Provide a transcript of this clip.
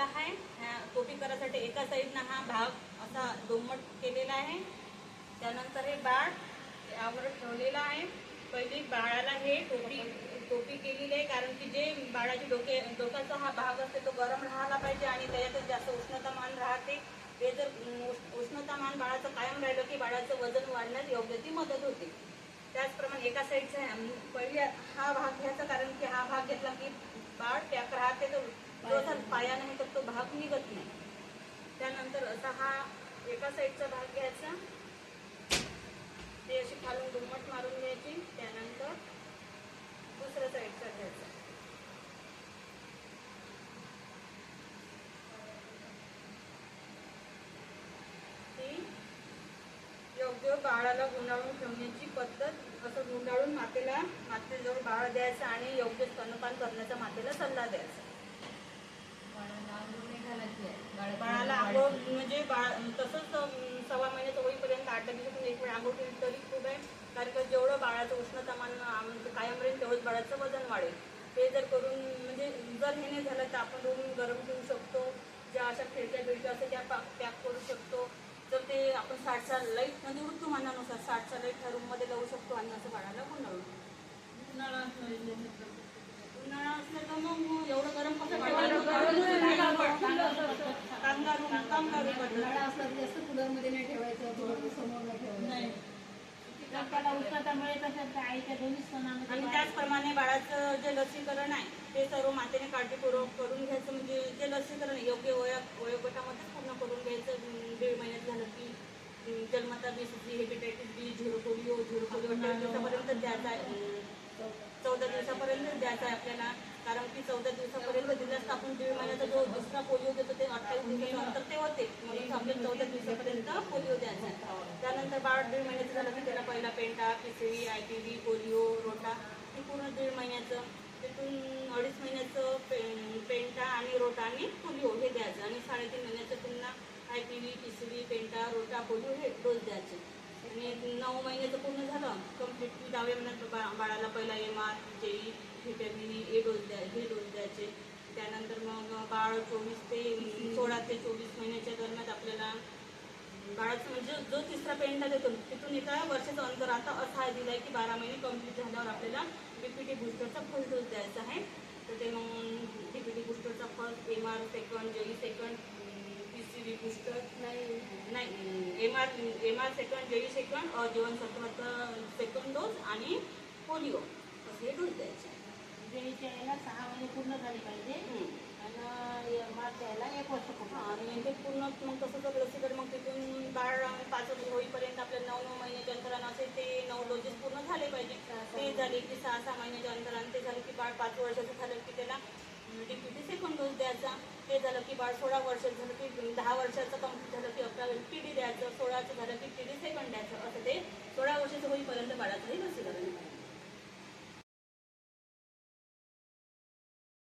केलेला आहे. ह्या टोपी करायसाठी एका साईडनं हा भाग असा दोमट केलेला आहे. त्यानंतर हे बाळ यावर ठेवलेलं आहे. पहिली बाळाला हे टोपी टोपी केलेली आहे कारण की जे बाळाचे डोके डोक्याचा हा भाग असते तो गरम राहायला पाहिजे आणि त्याच्यातच जास्त उष्णतामान राहते. हे जर उष्णतामान बाळाचं कायम राहिलं की बाळाचं वजन वाढण्यास योग्य ती मदत होते. त्याचप्रमाणे एका साईडचा पहिले हा भाग घ्यायचा कारण की हा भाग घेतला की बाळ त्या राहते तर जो पाया नाही तर तो भाग निघत नाही. त्यानंतर असा हा एका साईडचा भाग घ्यायचा. ते अशी खालून घुमट मारून घ्यायची. त्यानंतर दुसऱ्या साईडचा घ्यायचा. ती योग्य बाळाला गुंडाळून ठेवण्याची पद्धत असं गुंडाळून मातेला मातेजवळ बाळ द्यायचं आणि योग्य स्तनपान करण्याचा मातेला सल्ला द्यायचा. बाळाला आंघोळ म्हणजे बाळ तसंच सव्वा महिन्याचं होईपर्यंत आठ दिवसातून एक वेळ आंघोळ केली तरी खूप आहे. कारण का जेवढं बाळाचं उष्णतामान अं, म्हणजे कायम राहील तेवढंच बाळाचं वजन वाढेल. ते जर करून म्हणजे जर हे नाही झालं तर आपण रूम गरम ठेवू शकतो ज्या अशा खिडक्या बिडक्या असतात त्या पॅक पॅक करू शकतो. तर ते आपण साठचा लाइट म्हणजे ऋतुमानानुसार साठचा लाइट ह्या रूममध्ये लावू शकतो आणि असं बाळाला गुंडाळू उन्हाळा असला तर मग एवढं गरम कसं ठेवायचं? कामगार कामगार पद्धत उन्हाळा असला तर जास्त कूलरमध्ये नाही ठेवायचं थोडं समोर नाही ठेवायचं आईच्या दोन्ही आणि त्याचप्रमाणे बाळाचं जे लसीकरण आहे ते सर्व मातेने काळजीपूर्वक करून घ्यायचं. म्हणजे जे लसीकरण योग्य वया वयोगटामध्येच पूर्ण करून घ्यायचं. दीड महिन्यात झालं की जन्मता B C hepatitis B zero polio zero polio अठरा दिवसापर्यंत द्यायचा आहे. चौदा दिवसापर्यंत द्यायचा आहे आपल्याला. कारण की चौदा दिवसापर्यंत दिल्यास आपण दीड महिन्याचा जो दुसरा पोलिओ देतो ते अठ्ठावीस दिवसानंतर ते होते. म्हणून आपल्याला चौदा दिवसापर्यंत पोलिओ द्यायचा आहे. त्यानंतर बाळ दीड महिन्याचं झालं की त्याला पहिला ताप पिसळी I P V polio rota हे पूर्ण दीड महिन्याचं तिथून अडीच महिन्याचं पे पेंटा आणि रोटा आणि पोलिओ हे द्यायचं. आणि साडेतीन महिन्याचं पुन्हा आय पी व्ही पिसळी पेंटा रोटा पोलिओ हे डोस द्यायचे. आणि नऊ महिन्याचं पूर्ण झालं कंप्लीट दहाव्या महिन्यात बा बाळाला पहिला M R JE vitamin A dose द्या हे डोस द्यायचे. त्यानंतर मग बाळ चोवीस ते सोळा ते चोवीस महिन्याच्या दरम्यान आपल्याला बाळाचं म्हणजे जो तिसरा पेंडा देतो तिथून एका वर्षाचं अंतर आता असा आहे दिलं आहे की बारा महिने कंप्लीट झाल्यावर आपल्याला डीपीटी बूस्टरचा फर्स्ट डोस द्यायचा आहे. तर ते मग DPT बूस्टरचा first M R second JE second P C V booster नाही. नाही M R M R second JE second जीवनसत्वाचा second dose आणि पोलिओ असे डोस द्यायचे सहा महिने पूर्ण झाले पाहिजे. आणि मार्च यायला एक वर्ष पूर्ण आणि ते पूर्ण मग तसं जर लसीकरण मग तिथून बाळ पाच वर्ष होईपर्यंत आपल्या नऊ नऊ महिन्याच्या अंतरानं असेल ते नऊ डोसेस पूर्ण झाले पाहिजे. ते झाले की सहा सहा महिन्याच्या अंतरानं ते झालं की बाळ पाच वर्षाचं झालं की त्याला डीपीटी सेकंड डोस द्यायचा. ते झालं की बाळ सोळा वर्षाचं झालं की दहा वर्षाचं कंप्लीट झालं की अकरा टी डी द्यायचं. सोळाचं झालं की टी डी सेकंड द्यायचं. असं ते सोळा वर्षाचं होईपर्यंत बाळाचंही लसीकरण.